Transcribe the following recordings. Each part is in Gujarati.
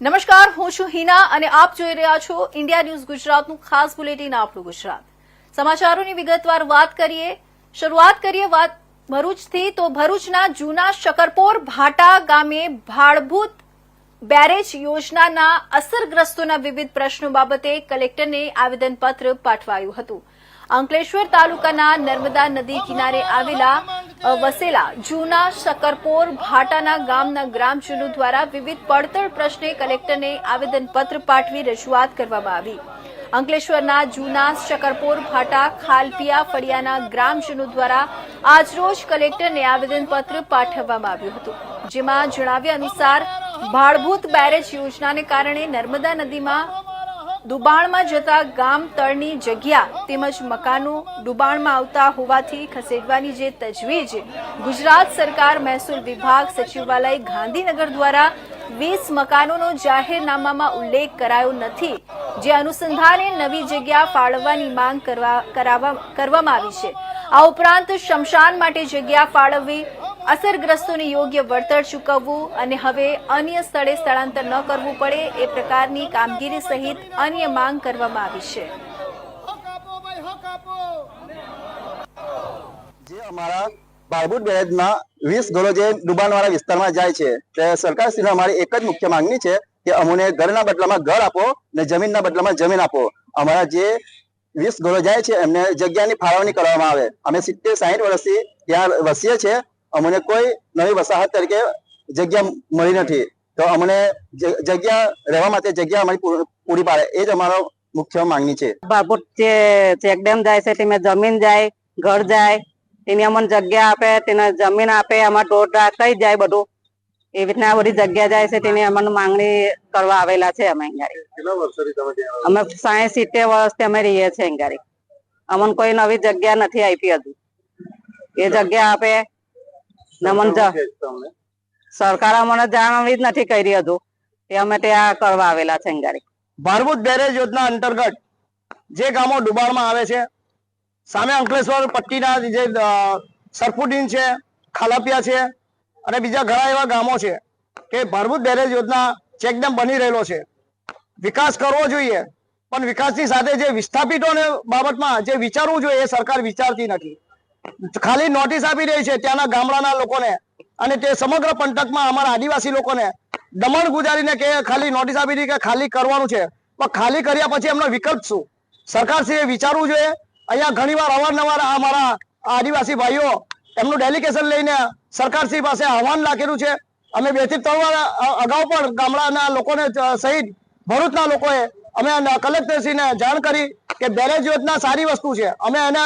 નમસ્કાર, હું છું હિના અને આપ જોઈ રહ્યા છો ઇન્ડિયા ન્યૂઝ ગુજરાતનું ખાસ બુલેટિન આપણું ગુજરાત. સમાચારોની વિગતવાર વાત કરીએ, શરૂઆત કરીએ વાત ભરૂચથી. તો ભરૂચના જૂના શકરપોર ભાટા ગામે ભાડભૂત બેરેજ યોજનાના અસરગ્રસ્તોના વિવિધ પ્રશ્નો બાબતે કલેક્ટરને આવેદનપત્ર પાઠવાયું હતું. અંકલેશ્વર તાલુકાના નર્મદા નદી કિનારે આવેલા વસેલા જૂના શકરપોર ભાટાના ગામના ગ્રામજનો દ્વારા વિવિધ પડતર પ્રશ્ને કલેક્ટરને આવેદનપત્ર પાઠવી રજૂઆત કરવામાં આવી. અંકલેશ્વરના જૂના શકરપોર ભાટા, ખાલપિયા ફળિયાના ગ્રામજનો દ્વારા આજરોજ કલેક્ટરને આવેદનપત્ર પાઠવવામાં આવ્યું હતું. જેમાં જણાવ્યા અનુસાર, ભાડભૂત બેરેજ યોજનાને કારણે નર્મદા નદીમાં ડુબાણમાં જતા ગામ તળની જગ્યા તેમજ મકાનો ડુબાણમાં આવતા હોવાથી ખસેડવાની જે તજવીજ ગુજરાત સરકાર મહેસૂલ વિભાગ સચિવાલય ગાંધીનગર દ્વારા વીસ મકાનોનો જાહેરનામામાં ઉલ્લેખ કરાયો નથી, જે અનુસંધાને નવી જગ્યા ફાળવવાની માંગ કરવામાં આવી છે. આ ઉપરાંત શમશાન માટે જગ્યા ફાળવવી અસરગ્રસ્તોને યોગ્ય વળતર ચૂકવવું અને હવે અન્ય સ્થળે સ્થળાંતર ન કરવું પડે એ પ્રકારની કામગીરી સહિત અન્ય માંગ કરવામાં આવી છે. જે અમારા બારબુટ બેરેજમાં વીસ ઘરો જે ડુબાણવાળા વિસ્તારમાં જાય છે, તે સરકારશ્રીને અમારી એક જ મુખ્ય માંગણી છે કે અમને ઘરના બદલામાં ઘર આપો ને જમીનના બદલામાં જમીન આપો. અમારા જે વીસ ઘરો જાય છે, એમને જગ્યાની ફાળવણી કરવામાં આવે. અમે સિત્તેર સાહીઠ વર્ષથી ત્યાં વસીએ છીએ અમને કોઈ નવી વસાહત તરીકે જગ્યા મળી નથી. તો અમને જગ્યા રહેવા માટે જગ્યા અમારી પૂરી પાડે. એ જ અમારો મુખ્ય માંગણી છે. બારપુટ જે ચેકડેમ જાય છે તેમાં જમીન જાય ઘર જાય તેની અમને જગ્યા આપે તેને જમીન આપે અમાર ટોટા કઈ જાય બધું. એવી રીતના બધી જગ્યા જાય છે તેની અમને માંગણી કરવા આવેલા છે અમે અહીંયા કેટલા વર્ષોથી તમે ત્યાં અમે સાહીઠ સિત્તેર વર્ષથી અમે રહીએ છીએ અહીંયા અમને કોઈ નવી જગ્યા નથી આપી હજુ. એ જગ્યા આપે ને તમને? સરકાર અમને જાણવી જ નથી કરી હજુ એ અમે ત્યાં કરવા આવેલા છે અહીંયા ભારભૂત બેરેજ યોજના અંતર્ગત જે ગામો ડુબાણમાં આવે છે સામે અંકલેશ્વર પટ્ટીના જે અ, સરફુડીન છે ખાલાપિયા છે અને બીજા ઘણા એવા ગામો છે કે ભારભૂત બેરેજ યોજના ચેકડેમ બની રહેલો છે. વિકાસ કરવો જોઈએ પણ વિકાસની સાથે જે વિસ્થાપિતોને બાબતમાં જે વિચારવું જોઈએ એ સરકાર વિચારતી નથી. ખાલી નોટિસ આપી રહી છે ત્યાંના ગામડાના લોકોને અને તે સમગ્ર પંથકમાં અમારા આદિવાસી લોકોને દમણ ગુજારીને કે ખાલી નોટિસ આપી દીધી કે ખાલી કરવાનું છે. પણ ખાલી કર્યા પછી એમનો વિકલ્પ શું? સરકારશ્રીએ વિચારવું જોઈએ. અહીંયા ઘણીવાર અવારનવાર અમારા આદિવાસી ભાઈઓ એમનું ડેલિગેશન લઈને સરકારશ્રી પાસે આહવાન રાખેલું છે. અમે બેથી ત્રણ વાર અગાઉ પણ ગામડાના લોકોને સહિત ભરૂચના લોકોએ અમે કલેક્ટરશ્રીને જાણ કરી કે બેરેજ યોજના સારી વસ્તુ છે. અમે એને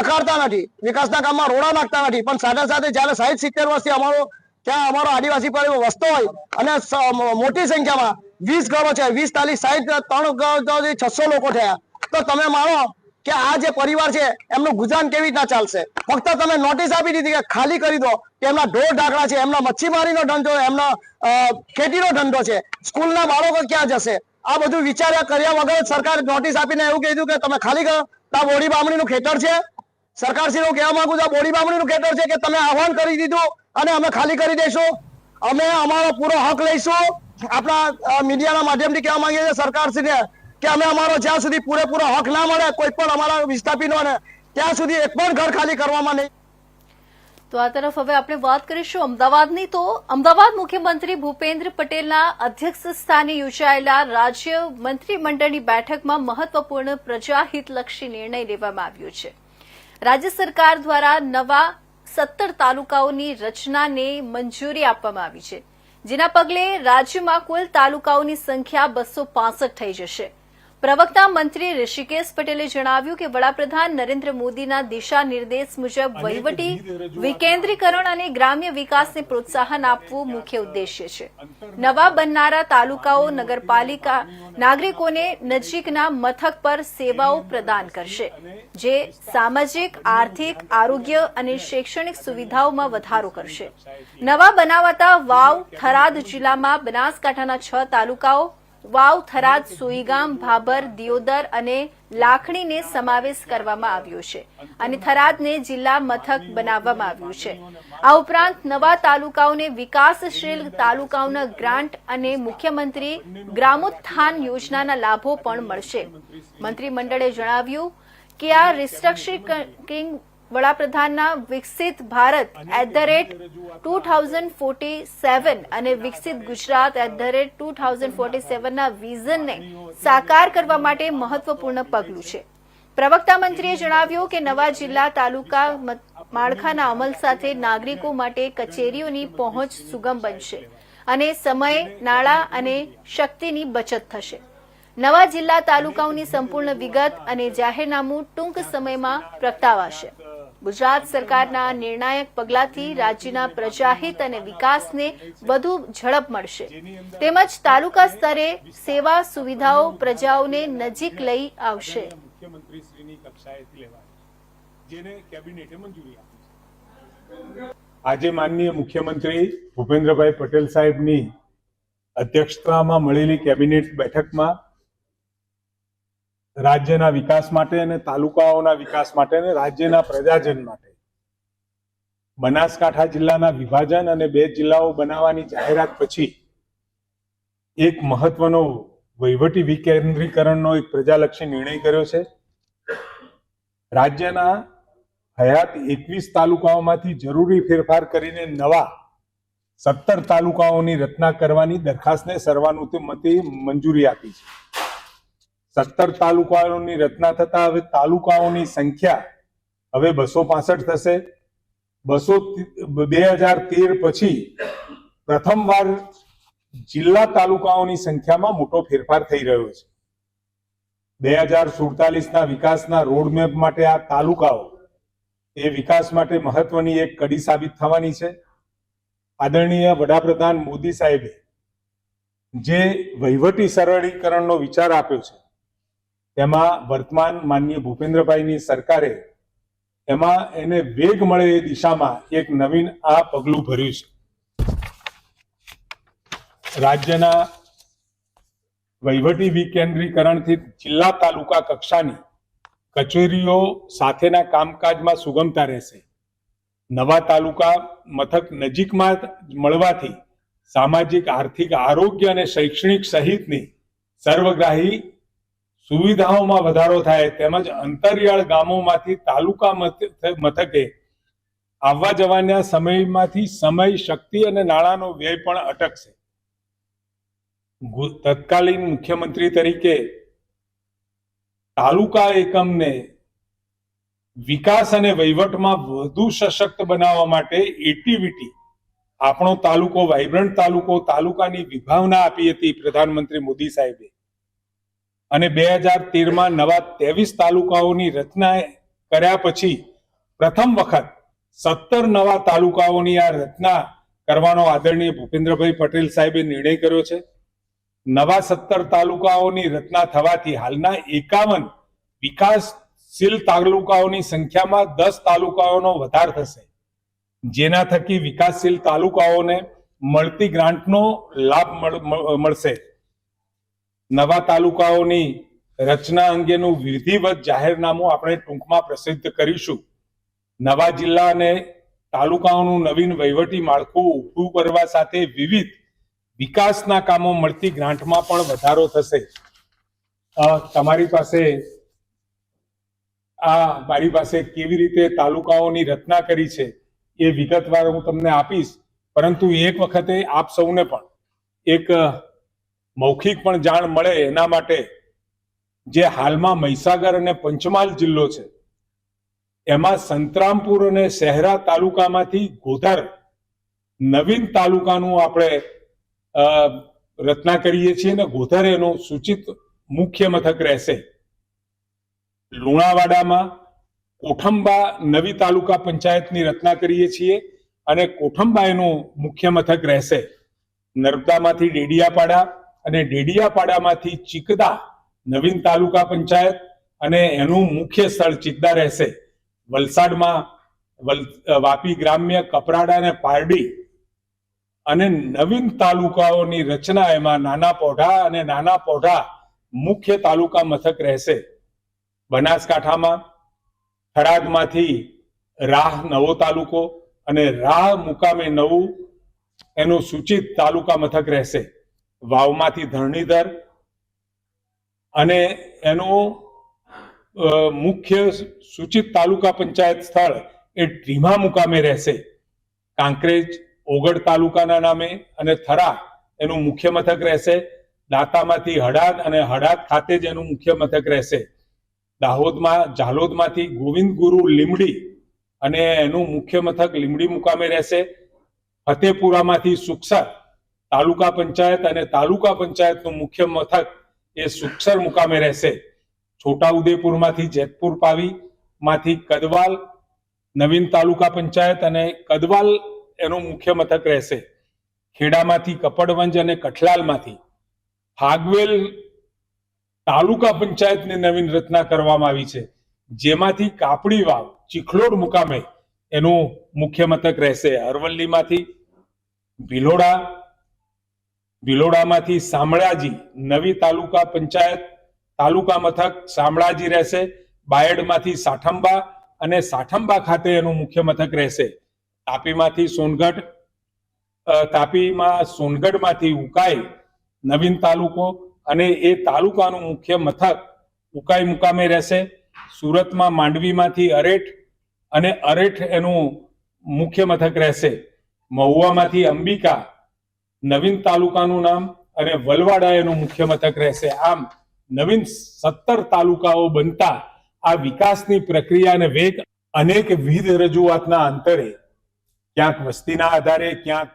નકારતા નથી. વિકાસના કામમાં રોડા નાખતા નથી. પણ સાથે સાથે જયારે સાહીઠ સિત્તેર વર્ષથી અમારો ત્યાં અમારો આદિવાસી પરિવાર વસતો હોય અને મોટી સંખ્યામાં વીસ ઘરો છે. વીસ તાલીસ સાહીઠ ત્રણ છસો લોકો થયા. તો તમે માનો કે આ જે પરિવાર છે, એમનું ગુજરાન કેવી રીતના ચાલશે? ફક્ત તમે નોટિસ આપી દીધી કે ખાલી કરી દો કે એમના ઢોર ઢાકડા છે, એમના મચ્છીમારીનો ધંધો, એમનો ખેતીનો ધંધો છે. સ્કૂલના બાળકો ક્યાં જશે? આ બધું વિચાર્યા કર્યા વગર સરકારે નોટિસ આપીને એવું કીધું કે તમે ખાલી કરો. તો બોડી બામણીનું ખેતર છે. સરકારશ્રી નું કહેવા માંગુ છું બોડી બામણી નું ખેતર છે કે તમે આહવાન કરી દીધું અને અમે ખાલી કરી દઈશું અમે અમારો પૂરો હક લઈશું. આપણા મીડિયાના માધ્યમથી કહેવા માંગીએ છીએ સરકારશ્રીને કે અમે અમારો જ્યાં સુધી પૂરેપૂરો હક ના મળે, કોઈ પણ અમારા વિસ્થાપિતોને ત્યાં સુધી એક પણ ઘર ખાલી કરવામાં નહીં. તો આ તરફ હવે આપણે વાત કરીશું અમદાવાદની. તો અમદાવાદ મુખ્યમંત્રી ભૂપેન્દ્ર પટેલના અધ્યક્ષ સ્થાને યોજાયેલા રાજ્ય મંત્રીમંડળની બેઠકમાં મહત્વપૂર્ણ પ્રજાહિતલક્ષી નિર્ણય લેવામાં આવ્યો છે. રાજ્ય સરકાર દ્વારા નવા સત્તર તાલુકાઓની રચનાને મંજૂરી આપવામાં આવી છે. જેના પગલે રાજ્યમાં કુલ તાલુકાઓની સંખ્યા બસો થઈ જશે. પ્રવક્તા મંત્રી ઋષિકેશ પટેલે જણાવ્યું કે વડાપ્રધાન નરેન્દ્ર મોદીના દિશા નિર્દેશ મુજબ વહીવટી વિકેન્દ્રીકરણ અને ગ્રામ્ય વિકાસને પ્રોત્સાહન આપવું મુખ્ય ઉદ્દેશ્ય છે. નવા બનનારા તાલુકાઓ નગરપાલિકા નાગરિકોને નજીકના મથક પર સેવાઓ પ્રદાન કરશે જે સામાજિક આર્થિક આરોગ્ય અને શૈક્ષણિક સુવિધાઓમાં વધારો કરશે. નવા બનાવાતા વાવ થરાદ જિલ્લામાં બનાસકાંઠાના છ તાલુકાઓ વાવ, થરાદ, સુઈગામ ભાબર દિયોદર અને લાખણીને સમાવેશ કરવામાં આવ્યો છે અને થરાદને જિલ્લા મથક બનાવવામાં આવ્યું છે. આ ઉપરાંત નવા તાલુકાઓને વિકાસશીલ તાલુકાઓના ગ્રાન્ટ અને મુખ્યમંત્રી ગ્રામોત્થાન યોજનાના લાભો પણ મળશે. મંત્રીમંડળે જણાવ્યું કે આ રિસ્ટ્રક્ચરિંગ વડાપ્રધાનના વિકસિત Bharat at the rate two thousand forty seven અને વિકસિત Gujarat at the rate two thousand forty સેવનના વિઝનને સાકાર કરવા માટે મહત્વપૂર્ણ પગલું છે. પ્રવક્તા મંત્રીએ જણાવ્યું કે નવા જિલ્લા તાલુકા માળખાના અમલ સાથે નાગરિકો માટે કચેરીઓની પહોંચ સુગમ બનશે અને સમય નાણાં અને શક્તિની બચત થશે. નવા જિલ્લા તાલુકાઓની સંપૂર્ણ વિગત અને જાહેરનામું ટૂંક સમયમાં પ્રગટાવાશે. ગુજરાત સરકારના નિર્ણાયક પગલાથી રાજ્યના પ્રજાહિત અને વિકાસને વધુ ઝડપ મળશે. તેમજ તાલુકા સ્તરે સેવા સુવિધાઓ પ્રજાઓને નજીક લઈ આવશે. મુખ્યમંત્રીશ્રીની કક્ષાએથી લેવાય જેને કેબિનેટે મંજૂરી આપી છે. આજે માનનીય મુખ્યમંત્રી ભૂપેન્દ્રભાઈ પટેલ સાહેબની અધ્યક્ષતામાં મળેલી કેબિનેટ બેઠકમાં રાજ્યના વિકાસ માટે અને તાલુકાઓના વિકાસ માટે અને રાજ્યના પ્રજાજન માટે. બનાસકાંઠા જિલ્લાના વિભાજન અને બે જિલ્લાઓ બનાવવાની જાહેરાત પછી એક મહત્વનો વહીવટી વિકેન્દ્રીકરણનો એક પ્રજાલક્ષી નિર્ણય કર્યો છે. રાજ્યના હયાત એકવીસ તાલુકાઓમાંથી જરૂરી ફેરફાર કરીને નવા સત્તર તાલુકાઓની રચના કરવાની દરખાસ્તને સર્વાનુમતે મંજૂરી આપી છે. સત્તર તાલુકાઓની રચના થતા હવે તાલુકાઓની સંખ્યા હવે બસો પાસઠ થશે. બસો બે હજાર તેર પછી પ્રથમવાર જિલ્લા તાલુકાઓની સંખ્યામાં મોટો ફેરફાર થઈ રહ્યો છે. બે હજાર સુડતાલીસના વિકાસના રોડમેપ માટે આ તાલુકાઓ એ વિકાસ માટે મહત્વની એક કડી સાબિત થવાની છે. આદરણીય વડાપ્રધાન મોદી સાહેબે જે વહીવટી સરળીકરણનો વિચાર આપ્યો છે તેમાં વર્તમાન માનનીય ભૂપેન્દ્રભાઈની સરકારે એમાં એને વેગ મળે એ દિશામાં એક નવીન આ પગલું ભર્યું છે. રાજ્યના વહીવટી વિકેન્દ્રીકરણથી જિલ્લા તાલુકા કક્ષાની કચેરીઓ સાથેના કામકાજમાં સુગમતા રહેશે. નવા તાલુકા મથક નજીકમાં મળવાથી સામાજિક, આર્થિક, આરોગ્ય અને શૈક્ષણિક સહિતની સર્વગ્રાહી સુવિધાઓમાં વધારો થાય તેમજ અંતરિયાળ ગામોમાંથી તાલુકા મથકે આવવા જવાના સમયમાંથી સમય, શક્તિ અને નાણાંનો વ્યય પણ અટકશે. તત્કાલીન મુખ્યમંત્રી તરીકે તાલુકા એકમને વિકાસ અને વહીવટમાં વધુ સશક્ત બનાવવા માટે એટીવીટી આપણો તાલુકો વાઇબ્રન્ટ તાલુકો, તાલુકાની વિભાવના આપી હતી પ્રધાનમંત્રી મોદી સાહેબે. અને બે હજાર તેરમાં નવા ત્રેવીસ તાલુકાઓની રચના કર્યા પછી પ્રથમ વખત સત્તર નવા તાલુકાઓની આ રચના કરવાનો આદરણીય ભૂપેન્દ્રભાઈ પટેલ સાહેબે નિર્ણય કર્યો છે. નવા સત્તર તાલુકાઓની રચના થવાથી હાલના એકાવન વિકાસશીલ તાલુકાઓની સંખ્યામાં દસ તાલુકાઓનો વધાર થશે. જેના થકી વિકાસશીલ તાલુકાઓને મળતી ગ્રાન્ટનો લાભ મળ- મળ- મળશે. નવા તાલુકાઓની રચના અંગેનું વિધિવત જાહેરનામું આપણે ટૂંકમાં પ્રસિદ્ધ કરીશું. નવા જિલ્લા અને તાલુકાઓનું નવીન વહીવટી માળખું ઊભું કરવા સાથે વિવિધ વિકાસના કામો મળતી ગ્રાન્ટમાં પણ વધારો થશે. તમારી પાસે આ મારી પાસે કેવી રીતે તાલુકાઓની રચના કરી છે એ વિગતવાર હું તમને આપીશ. પરંતુ એક વખતે આપ સૌને પણ એક મૌખિક પણ જાણ મળે એના માટે જે હાલમાં મહીસાગર અને પંચમહાલ જિલ્લો છે, એમાં સંતરામપુર અને શહેરા તાલુકામાંથી ગોધર નવીન તાલુકાનું આપણે રચના કરીએ છીએ અને ગોધર એનું સૂચિત મુખ્ય મથક રહેશે. લુણાવાડામાં કોઠંબા નવી તાલુકા પંચાયતની રચના કરીએ છીએ અને કોઠંબા એનું મુખ્ય મથક રહેશે. નર્મદામાંથી ડેડિયાપાડા અને ડેડિયાપાડામાંથી ચિકદા નવીન તાલુકા પંચાયત અને એનું મુખ્ય સ્થળ ચિકદા રહેશે. વલસાડમાં વાપી ગ્રામ્ય કપરાડા અને પારડી અને નવીન તાલુકાઓની રચના એમાં નાના પોઢા અને નાના પોઢા મુખ્ય તાલુકા મથક રહેશે. બનાસકાંઠામાં થરાદમાંથી રાહ નવો તાલુકો અને રાહ મુકામે નવું એનું સૂચિત તાલુકા મથક રહેશે. વાવમાંથી ધરણીધર અને એનું મુખ્ય સૂચિત તાલુકા પંચાયત સ્થળ એ ઢીમા મુકામે રહેશે. કાંકરેજ, ઓગડ તાલુકાના નામે અને થરા એનું મુખ્ય મથક રહેશે. દાંતામાંથી હડાદ અને હડાદ ખાતે જ એનું મુખ્ય મથક રહેશે. દાહોદમાં જાલોદમાંથી ગોવિંદ ગુરુ લીમડી અને એનું મુખ્ય મથક લીમડી મુકામે રહેશે. ફતેપુરામાંથી સુખસર તાલુકા પંચાયત અને તાલુકા પંચાયતનું મુખ્ય મથક એ સુખસર મુકામે રહેશે. છોટાઉદેપુરમાંથી જેતપુર પાવી માંથી કદવાલ નવીન તાલુકા પંચાયત અને કદવાલ એનું મુખ્ય મથક રહેશે. ખેડામાંથી કપડવંજ અને કઠલાલમાંથી હાગવેલ તાલુકા પંચાયતની નવીન રચના કરવામાં આવી છે. જેમાંથી કાપડી વાવ, ચીખલોડ મુકામે એનું મુખ્ય મથક રહેશે. અરવલ્લીમાંથી ભિલોડા ભિલોડામાંથી શામળાજી નવી તાલુકા પંચાયત, તાલુકા મથક શામળાજી રહેશે. બાયડમાંથી સાઠંબા અને સાઠંબા ખાતે એનું મુખ્ય મથક રહેશે. તાપીમાંથી સોનગઢ તાપીમાં સોનગઢમાંથી ઉકાઈ નવીન તાલુકો અને એ તાલુકાનું મુખ્ય મથક ઉકાઈ મુકામે રહેશે. સુરતમાં માંડવીમાંથી અરેઠ અને અરેઠ એનું મુખ્ય મથક રહેશે. મહુવામાંથી અંબિકા નવીન તાલુકાનું નામ અને વલવાડા એનું મુખ્ય મથક રહેશે. આમ નવીન સત્તર તાલુકાઓ બનતા આ વિકાસની પ્રક્રિયાને વેગ અનેક વિવિધ રજૂઆતના અંતરે ક્યાંક વસ્તીના આધારે, ક્યાંક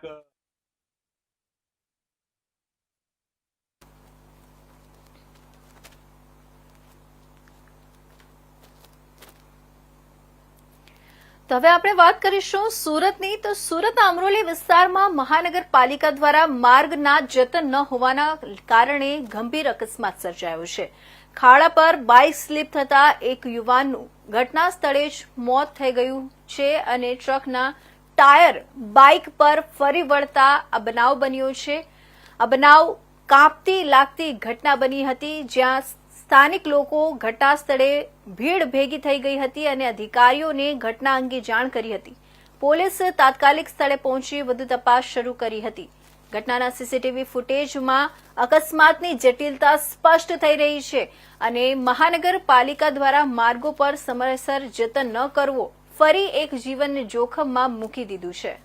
તો હવે આપણે વાત કરીશું સુરતની. તો સુરત અમરોલી વિસ્તારમાં મહાનગરપાલિકા દ્વારા માર્ગના જતન ન હોવાના કારણે ગંભીર અકસ્માત સર્જાયો છે. ખાડા પર બાઇક સ્લીપ થતા એક યુવાનનું ઘટના સ્થળે જ મોત થઈ ગયું છે અને ટ્રકના ટાયર બાઇક પર ફરી વળતા આ બનાવ બન્યો છે. આ બનાવ કાપતી લાગતી ઘટના બની હતી જ્યાં સ્થાનિક લોકો ઘટના સ્થળે ભીડ ભેગી થઈ ગઈ હતી અને અધિકારીઓને ઘટના અંગે જાણ કરી હતી. પોલીસ તાત્કાલિક સ્થળે પહોંચી વધુ તપાસ શરૂ કરી હતી. ઘટનાના સીસીટીવી ફૂટેજમાં અકસ્માતની જટિલતા સ્પષ્ટ થઈ રહી છે અને મહાનગરપાલિકા દ્વારા માર્ગો પર સમયસર જતન ન કરવો ફરી એક જીવનને જોખમમાં મૂકી દીધું છે.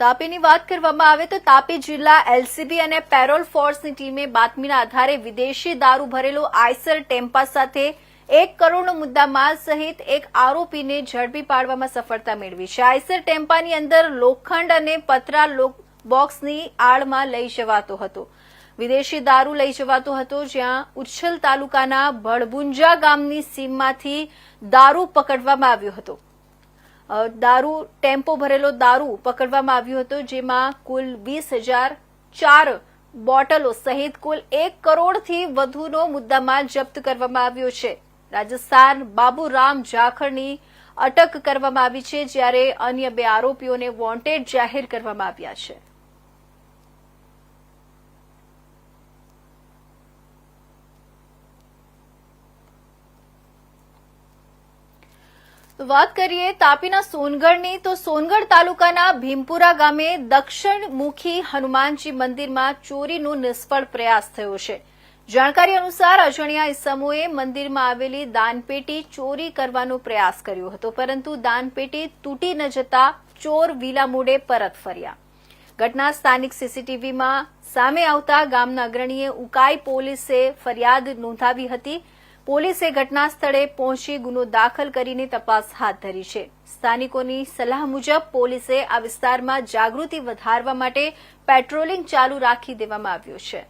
તાપીની વાત કરવામાં આવે તો તાપી જિલ્લા એલસીબી અને પેરોલ ફોર્સની ટીમે બાતમીના આધારે વિદેશી દારૂ ભરેલો આઈસર ટેમ્પા સાથે એક કરોડનો મુદ્દામાલ સહિત એક આરોપીને ઝડપી પાડવામાં સફળતા મેળવી છે. આઈસર ટેમ્પાની અંદર લોખંડ અને પતરા બોક્સની આડમાં લઈ જવાતો હતો. વિદેશી દારૂ લઈ જવાતો હતો જ્યાં ઉચ્છલ તાલુકાના ભળભુંજા ગામની સીમમાંથી દારૂ પકડવામાં આવ્યો હતો. દારૂ, ટેમ્પો ભરેલો દારૂ પકડવામાં આવ્યો હતો, જેમાં કુલ વીસ હજાર ચાર બોટલો સહિત કુલ એક કરોડથી વધુનો મુદ્દામાલ જપ્ત કરવામાં આવ્યો છે. રાજસ્થાન બાબુરામ જાખરની અટક કરવામાં આવી છે, જ્યારે અન્ય બે આરોપીઓને વોન્ટેડ જાહેર કરવામાં આવ્યા છે. વાત કરીએ તાપીના સોનગઢની, તો સોનગઢ તાલુકાના ભીમપુરા ગામે દક્ષિણમુખી હનુમાનજી મંદિરમાં ચોરીનો નિષ્ફળ પ્રયાસ થયો છે. જાણકારી અનુસાર અજાણ્યા ઇસમોએ મંદિરમાં આવેલી દાનપેટી ચોરી કરવાનો પ્રયાસ કર્યો હતો, પરંતુ દાનપેટી તૂટી ન જતા ચોર વિલા મૂડે પરત ફર્યા. ઘટના સ્થાનિક સીસીટીવીમાં સામે આવતા ગામના અગ્રણીએ ઉકાઈ પોલીસે ફરિયાદ નોંધાવી હતી પોલીસે ઘટના સ્થળે પહોંચી ગુનો દાખલ કરીને તપાસ હાથ ધરી છે. સ્થાનિકોની સલાહ મુજબ પોલીસે આ વિસ્તારમાં જાગૃતિ વધારવા માટે પેટ્રોલિંગ ચાલુ રાખી દેવામાં આવ્યું છે.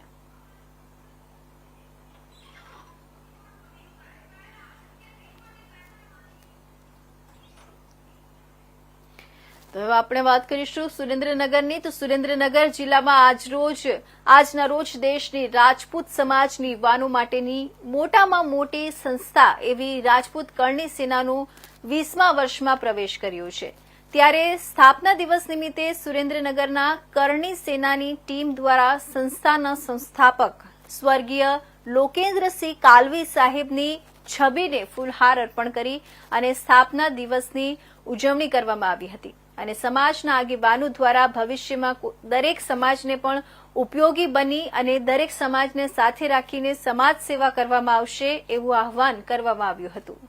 તો હવે આપણે વાત કરીશું સુરેન્દ્રનગરની. તો સુરેન્દ્રનગર જિલ્લામાં આજરોજ આજના રોજ દેશની રાજપૂત સમાજની યુવાનો માટેની મોટામાં મોટી સંસ્થા એવી રાજપૂત કરણી સેનાનું વીસમા વર્ષમાં પ્રવેશ કર્યો છે. ત્યારે સ્થાપના દિવસ નિમિત્તે સુરેન્દ્રનગરના કરણી સેનાની ટીમ દ્વારા સંસ્થાના સંસ્થાપક સ્વર્ગીય લોકેન્દ્રસિંહ કાલવી સાહેબની છબીને ફૂલહાર અર્પણ કરી અને સ્થાપના દિવસની ઉજવણી કરવામાં આવી હતી. અને સમાજના આગેવાનો દ્વારા ભવિષ્યમાં દરેક સમાજને પણ ઉપયોગી બની અને દરેક સમાજને સાથે રાખીને સમાજ સેવા કરવામાં આવશે એવું આહવાન કરવામાં આવ્યું હતું.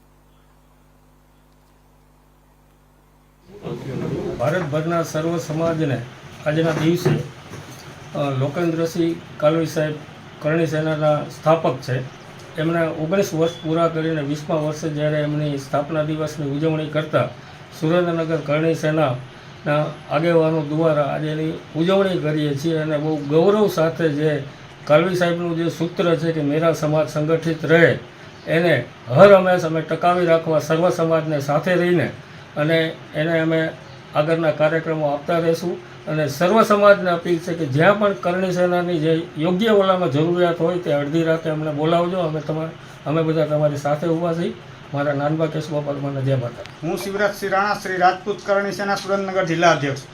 ભારતભરના સર્વ સમાજને આજના દિવસે લોકેન્દ્રસિંહ કાલવી સાહેબ કરણી સેનાના સ્થાપક છે. એમણે ઓગણીસ વર્ષ પૂરા કરીને વીસમા વર્ષે જ્યારે એમની સ્થાપના દિવસની ઉજવણી કરતા સુરેન્દ્રનગર કરણી સેનાના આગેવાનો દ્વારા આજે એની ઉજવણી કરીએ છીએ અને બહુ ગૌરવ સાથે જે કાલવી સાહેબનું જે સૂત્ર છે કે મેરા સમાજ સંગઠિત રહે, એને હર હંમેશ અમે ટકાવી રાખવા સર્વ સમાજને સાથે રહીને અને એને અમે આગળના કાર્યક્રમો આપતા રહીશું અને સર્વ સમાજને અપીલ છે કે જ્યાં પણ કરણી સેનાની જે યોગ્ય ઓલામાં જરૂરિયાત હોય તે અડધી રાતે અમને બોલાવજો. અમે તમારે અમે બધા તમારી સાથે ઊભા છીએ. મારા નાનબા કેશુભા પરમાને જય માતા હું શિવરાજસિંહ રાણા શ્રી રાજપૂત કરણી સેના સુરેન્દ્રનગર જિલ્લા અધ્યક્ષ.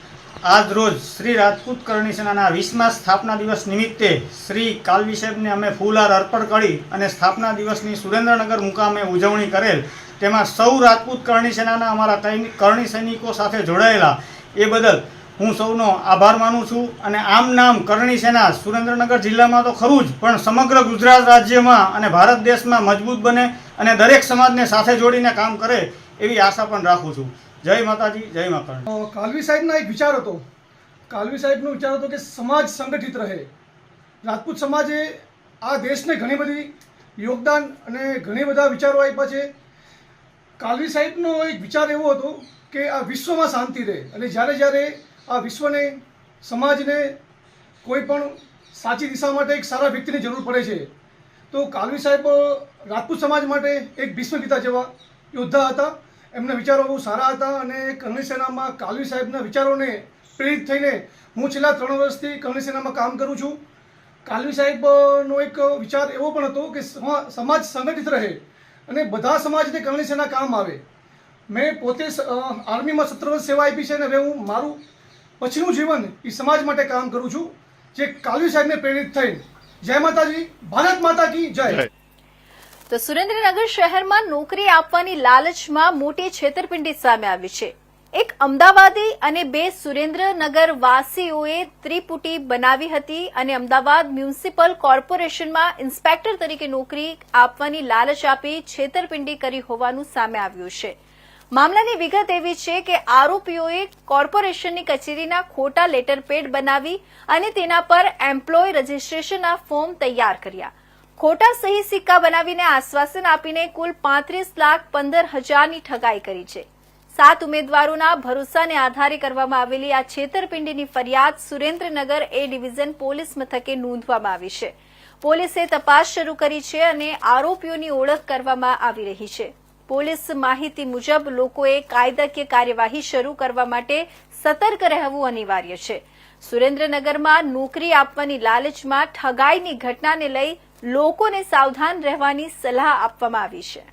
આજ રોજ શ્રી રાજપૂત કરણી સેનાના વીસમા સ્થાપના દિવસ નિમિત્તે શ્રી કાલવી સાહેબને અમે ફૂલહાર અર્પણ કરી અને સ્થાપના દિવસની સુરેન્દ્રનગર મુકામે ઉજવણી કરેલ, તેમાં સૌ રાજપૂત કરણી સેનાના અમારા કરણી સૈનિકો સાથે જોડાયેલા. એ બદલ હું સૌનો આભાર માનું છું અને આમ નામ કરણી સેના સુરેન્દ્રનગર જિલ્લામાં તો ખરું જ, પણ સમગ્ર ગુજરાત રાજ્યમાં અને ભારત દેશમાં મજબૂત બને અને દરેક સમાજને સાથે જોડીને કામ કરે એવી આશા પણ રાખું છું. જય માતાજી, જય મા કાલવી સાહેબના એક વિચાર હતો. કાલવી સાહેબનો વિચાર હતો કે સમાજ સંગઠિત રહે. રાજપૂત સમાજે આ દેશને ઘણી બધી યોગદાન અને ઘણી બધા વિચારો આપ્યા છે. કાલવી સાહેબનો એક વિચાર એવો હતો કે આ વિશ્વમાં શાંતિ રહે અને જ્યારે જ્યારે આ વિશ્વને, સમાજને કોઈ પણ સાચી દિશા માટે એક સારા વ્યક્તિની જરૂર પડે છે, તો કાલવી સાહેબ રાજપૂત સમાજ માટે એક ભીષ્મ પિતા જેવા યોદ્ધા હતા. એમના વિચારો બહુ સારા હતા અને કરણી સેનામાં કાલવી સાહેબના વિચારોને પ્રેરિત થઈને હું છેલ્લા ત્રણ વર્ષથી કરણી સેનામાં કામ કરું છું. કાલવી સાહેબનો એક વિચાર એવો પણ હતો કે સમા- સમાજ સંગઠિત રહે અને બધા સમાજને કરણી સેના કામ આવે. મેં પોતે આર્મીમાં સત્તર વર્ષ સેવા આપી છે અને હવે હું મારું પછીનું જીવન એ સમાજ માટે કામ કરું છું, જે કાલવી સાહેબને પ્રેરિત થઈ જય માતાજી, ભારત માતા કી જય. તો સુરેન્દ્રનગર શહેરમાં નોકરી આપવાની લાલચમાં મોટી છેતરપિંડી સામે આવી છે. એક અમદાવાદી અને બે સુરેન્દ્રનગર વાસીઓએ ત્રિપુટી બનાવી હતી અને અમદાવાદ મ્યુનિસિપલ કોર્પોરેશનમાં ઇન્સ્પેક્ટર તરીકે નોકરી આપવાની લાલચ આપી છેતરપિંડી કરી હોવાનું સામે આવ્યું છે. મામલાની વિગત એવી છે કે આરોપીઓએ કોર્પોરેશનની કચેરીના ખોટા લેટર પેડ બનાવી અને તેના પર એમ્પ્લોય રજીસ્ટ્રેશનના ફોર્મ તૈયાર કર્યા. ખોટા સહી સિક્કા બનાવીને આશ્વાસન આપીને કુલ પાંત્રીસ લાખ પંદર હજારની ઠગાઈ કરી છે. સાત ઉમેદવારોના ભરોસાને આધારે કરવામાં આવેલી આ છેતરપિંડીની ફરિયાદ સુરેન્દ્રનગર એ ડિવિઝન પોલીસ મથકે નોંધવામાં આવી છે. પોલીસે તપાસ શરૂ કરી છે અને આરોપીઓની ઓળખ કરવામાં આવી રહી છે. પોલીસ માહિતી મુજબ લોકોએ કાયદાકીય કાર્યવાહી શરૂ કરવા માટે સતર્ક રહેવું અનિવાર્ય છે. સુરેન્દ્રનગરમાં નોકરી આપવાની લાલચમાં ઠગાઈની ઘટનાને લઈ લોકોને સાવધાન રહેવાની સલાહ આપવામાં આવી છે.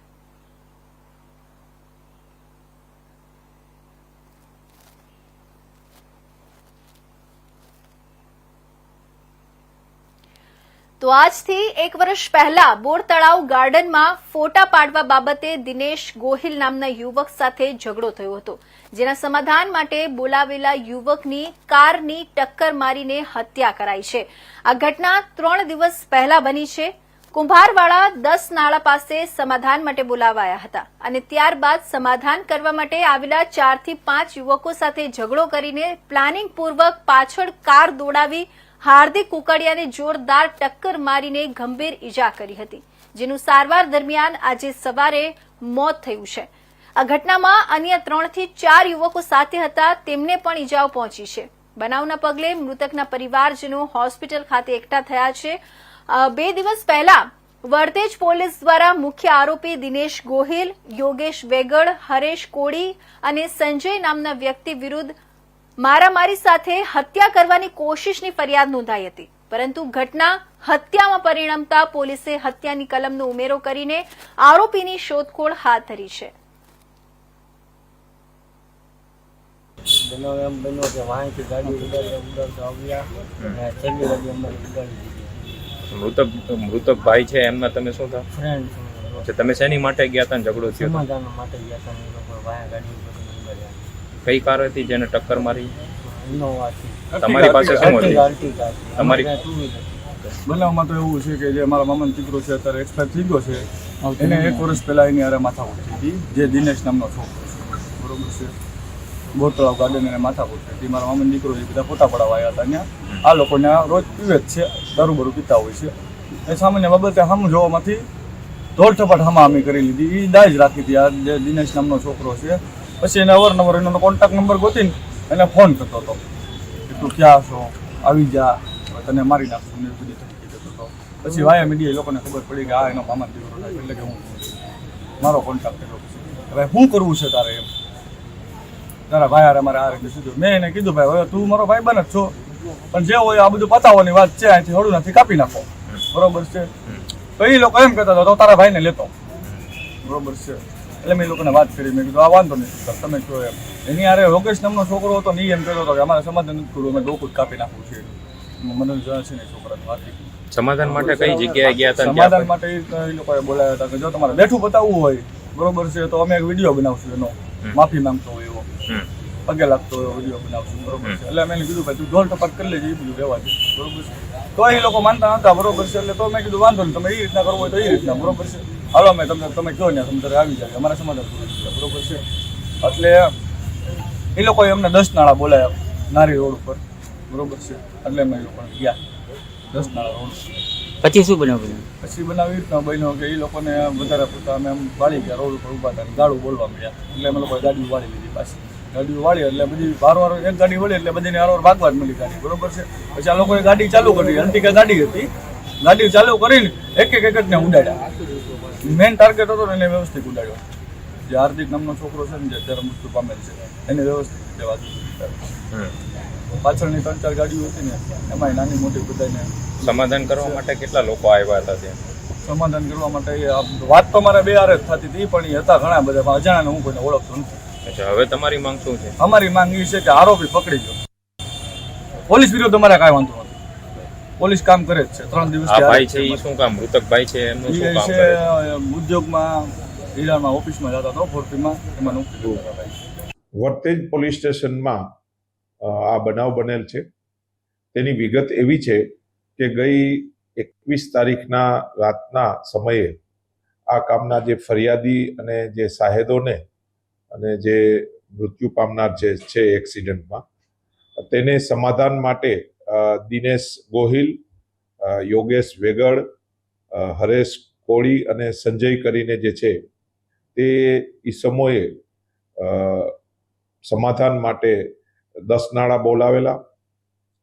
તો આજથી એક વર્ષ પહેલા બોર તળાવ ગાર્ડનમાં ફોટા પાડવા બાબતે દિનેશ ગોહિલ નામના યુવક સાથે ઝઘડો થયો હતો. જેના સમાધાન માટે બોલાવેલા યુવકની કારની ટક્કર મારીને હત્યા કરાઈ છે. આ ઘટના ત્રણ દિવસ પહેલા બની છે. કુંભારવાળા દસ નાળા પાસે સમાધાન માટે બોલાવાયા હતા અને ત્યારબાદ સમાધાન કરવા માટે આવેલા ચારથી પાંચ યુવકો સાથે ઝઘડો કરીને પ્લાનિંગ પૂર્વક પાછળ કાર દોડાવી હાર્દિક કુકડિયાને જોરદાર ટક્કર મારીને ગંભીર ઈજા કરી હતી, જેનું સારવાર દરમિયાન આજે સવારે મોત થયું છે. આ ઘટનામાં અન્ય ત્રણથી ચાર યુવકો સાથે હતા, તેમને પણ ઈજાઓ પહોંચી છે. બનાવના પગલે મૃતકના પરિવારજનો હોસ્પિટલ ખાતે એકઠા થયા છે. બે દિવસ પહેલા વર્તેજ પોલીસ દ્વારા મુખ્ય આરોપી દિનેશ ગોહિલ, યોગેશ વેગડ, હરેશ કોડી અને સંજય નામના વ્યક્તિ વિરુદ્ધ મારામારી સાથે હત્યા કરવાની કોશિશની ફરિયાદ નોંધાઈ હતી. પરંતુ ઘટના હત્યામાં પરિણમતા પોલીસે હત્યાની કલમનો ઉમેરો કરીને આરોપીની શોધખોળ હાથ ધરી છે. બનાવ એમ બન્યો કે વાંથી ગાડી ઉડાડતા ઉડાડતા આવ્યા અને છેલ્લી ગાડી અમારે ઉડાડી દીધી. મૃતક મૃતક ભાઈ છે એમના તમે શું થા? ફ્રેન્ડ તમે શેની માટે ગયા હતા ઝઘડો થયો? સમાધાન માટે ગયા હતા એ લોકો વાયા ગાડી ઉપર ઉડાડ્યા કઈ કાર હતી જેને ટક્કર મારી? તમારી પાસે શું હતી? તમારી- બનાવમાં તો એવું છે કે જે મારા મામાનો દીકરો છે અત્યારે એક્સપાયર થઈ ગયો છે એને એક વર્ષ પહેલા એની અરે માથાકૂટ થઈ હતી જે દિનેશ નામનો છોકરો છે. બરોબર છે? બોરતળાવ ગાર્ડન એને માથાકૂટ થઈ હતી. મારા મામાનો દીકરો એ બધા પોતા પડાવવા આવ્યા હતા ત્યાં આ લોકોને આ રોજ પીવે જ છે દારૂ બારૂ પીતા હોય છે. એ સામાન્ય બાબતે હમ જોવામાંથી દોઢ થપાટ હમાહમી કરી લીધી. એ દાજ રાખી હતી આ જે દિનેશ નામનો છોકરો છે. પછી એને અવારનવાર એનો કોન્ટેક્ટ નંબર ગોતીને એને ફોન કરતો હતો. કે તું ક્યાં છો? આવી જા. તને મારી નાખશું. ને બધી ધમકી દેતો હતો પછી વાયા મીડિયા એ લોકોને ખબર પડી કે આ એનો મામા દીકરો એટલે કે હું મારો કોન્ટેક્ટ કર્યો હવે શું કરવું છે તારે એમ? તારા ભાઈ અરે મારે આ રીતે સીધું મેં એને કીધું ભાઈ હવે તું મારો ભાઈ બન જ છો. પણ જે હોય આ બધું પતાવવાની વાત છે અહીંથી હળું નથી કાપી નાખો. બરોબર છે? તો એ લોકો એમ કહેતા હતા તો તારા ભાઈને લેતો. બરોબર છે? એટલે મેં લોકોને વાત કરી. મેં કીધું આ વાંધો નહીં સર તમે કહો એમ. એની આરે યોગેશ નામનો છોકરો હતો નહીં એમ કહેતો હતો કે અમારે સમાધાન નથી કરવું અમે ડોકું જ કાપી નાખવું છે. મને જણા છે ને એ છોકરાની વાત સમાધાન માટે કઈ જગ્યાએ ગયા હતા સમાધાન માટે એ લોકોએ બોલાવ્યા હતા કે જો તમારે બેઠું બતાવવું હોય બરોબર છે તો અમે એક વીડિયો બનાવશું એનો. માફી માંગતો હોય એવો. પગે લાગતો હોય વીડિયો બનાવશું બરોબર છે. એટલે અમે કીધું ભાઈ તું ઢોલ ટપાટ કરી લેજે એ બધું રહેવા દે. બરોબર છે. તો એ લોકો માનતા હતા બરોબર છે એટલે તો મેં કીધું વાંધો નહીં તમે એ રીતના કરવું હોય તો એ રીતના બરોબર છે. હાલો અમે તમને તમે કહો ને તમે આવી જાય અમારા સમાધાન બરોબર છે. એટલે એ લોકોએ અમને દસ નાળા બોલાયા નારી રોડ ઉપર બરોબર છે. એટલે અમે એ લોકોને ગયા દસ નાળા રોડ પછી શું બનાવ્યું પછી બનાવી રીતના બન્યો કે એ લોકોને વધારે પૂરતા અમે એમ વાળી ગયા રોડ ઉપર ઊભા હતા ગાડું બોલવા મળ્યા. એટલે અમે લોકોએ ગાડી વાળી લીધી પાછી. ગાડી વાળી એટલે બધી વારવાર એક ગાડી વળી એટલે બધીને વારવાર ભાગવા જ મળી ગાડી. બરોબર છે? પછી આ લોકોએ ગાડી ચાલુ કરી. અંતિકા ગાડી હતી. ગાડી ચાલુ કરીને એક એક એક જ ને ઉડાડ્યા. મેઇન ટાર્ગેટ હતો ને એને વ્યવસ્થિત ઉડાડ્યો. જે હાર્દિક નામનો છોકરો છે ને જે અત્યારે મૃત્યુ પામેલ છે એને વ્યવસ્થિત વાત પાછળની ત્રણ ચાર ગાડીઓ હતી ને એમાં નાની મોટી બધાને સમાધાન કરવા માટે કેટલા લોકો આવ્યા હતા ત્યાં? સમાધાન કરવા માટે વાત તો મારે બે આરે જ થતી હતી પણ એ હતા ઘણા બધા અજાણાને હું કોઈને ઓળખતો નથી. અચ્છા હવે તમારી માંગ શું છે? અમારી માંગ એ છે કે આરોપી પકડી જો પોલીસ વિરુદ્ધ અમારે કાંઈ વાંધો નથી. પોલીસ કામ કરે જ છે. ત્રણ દિવસ આ ભાઈ છે એ શું કામ? મૃતક ભાઈ છે એમનું શું કામ છે કરે? ઉદ્યોગમાં હીરામાં ઓફિસમાં જતા હતો ફોર્ટીમાં એમાં નોકરી કરતા વર્તેજ પોલીસ સ્ટેશનમાં આ બનાવ બનેલ છે. તેની વિગત એવી છે કે ગઈ એકવીસ તારીખના રાતના સમયે આ કામના જે ફરિયાદી અને જે સાહેદોને અને જે મૃત્યુ પામનાર જે છે એક્સિડન્ટમાં તેને સમાધાન માટે દિનેશ ગોહિલ યોગેશ વેગડ હરેશ કોળી અને સંજય કરીને જે છે, તે ઈસમોએ સમાધાન માટે દસ નાળા બોલાવેલા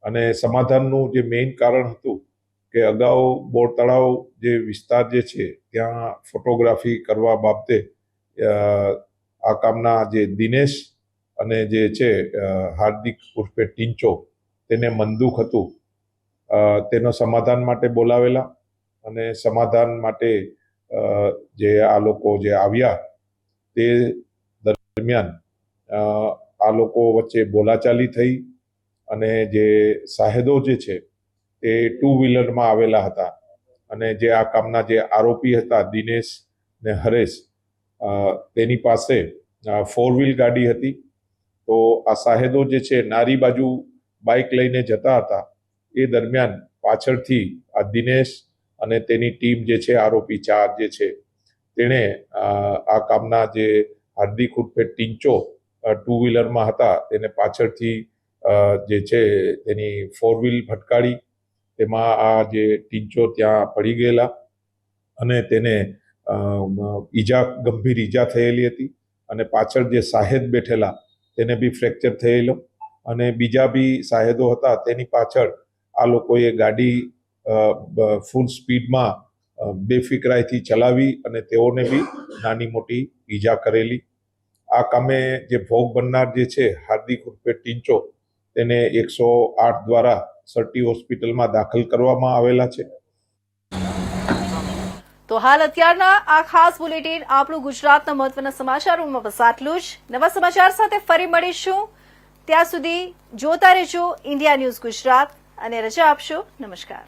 અને સમાધાનનું જે મેઇન કારણ હતું કે અગાઉ બોર તળાવ જે વિસ્તાર જે છે, ત્યાં ફોટોગ્રાફી કરવા બાબતે આ કામના જે દિનેશ અને જે છે હાર્દિક ઉર્ફે ટીંચો, તેને મંદુક હતું. તેનો સમાધાન માટે બોલાવેલા અને સમાધાન માટે જે આ લોકો જે આવ્યા તે દરમિયાન આ લોકો વચ્ચે બોલાચાલી થઈ અને જે સાહેદો જે છે તે ટુ વ્હીલરમાં આવેલા હતા. અને જે આ કામના જે આરોપી હતા દિનેશ ને હરેશ તેની પાસે ફોર વ્હીલ ગાડી હતી. તો આ સાહેદો જે છે, નારી બાજુ બાઇક લઈને જતા હતા. એ દરમિયાન પાછળથી આ દિનેશ અને તેની ટીમ જે છે, આરોપી ચાર જે છે, તેણે આ કામના જે હાર્દિક ઉર્ફે ટીંચો ટુ વ્હીલરમાં હતા. તેને પાછળથી જે છે, તેની ફોર વ્હીલ ભટકાડી. તેમાં આ જે ટીંચો ત્યાં પડી ગયેલા અને તેને ઈજા, ગંભીર ઈજા થયેલી હતી અને પાછળ જે સાહેદ બેઠેલા તેને બી ફ્રેક્ચર થયેલો અને બીજા બી સાહેદો હતા તેની પાછળ આ લોકોએ ગાડી ફૂલ સ્પીડમાં બેફિકરાઈથી ચલાવી અને તેઓને બી નાની મોટી ઈજા કરેલી. આ કામે જે ભોગ બનનાર જે છે, હાર્દિક ઉર્ફે ટીંચો, તેને એકસો આઠ દ્વારા સર્ટી હોસ્પિટલમાં દાખલ કરવામાં આવેલા છે. તો હાલ અત્યારના આ ખાસ બુલેટિન આપણું ગુજરાતના મહત્વના સમાચારોમાં બસ આટલું જ. નવા સમાચાર સાથે ફરી મળીશું. ત્યાં સુધી જોતા રહેજો. India news Gujarat. અને રજા આપશો. નમસ્કાર.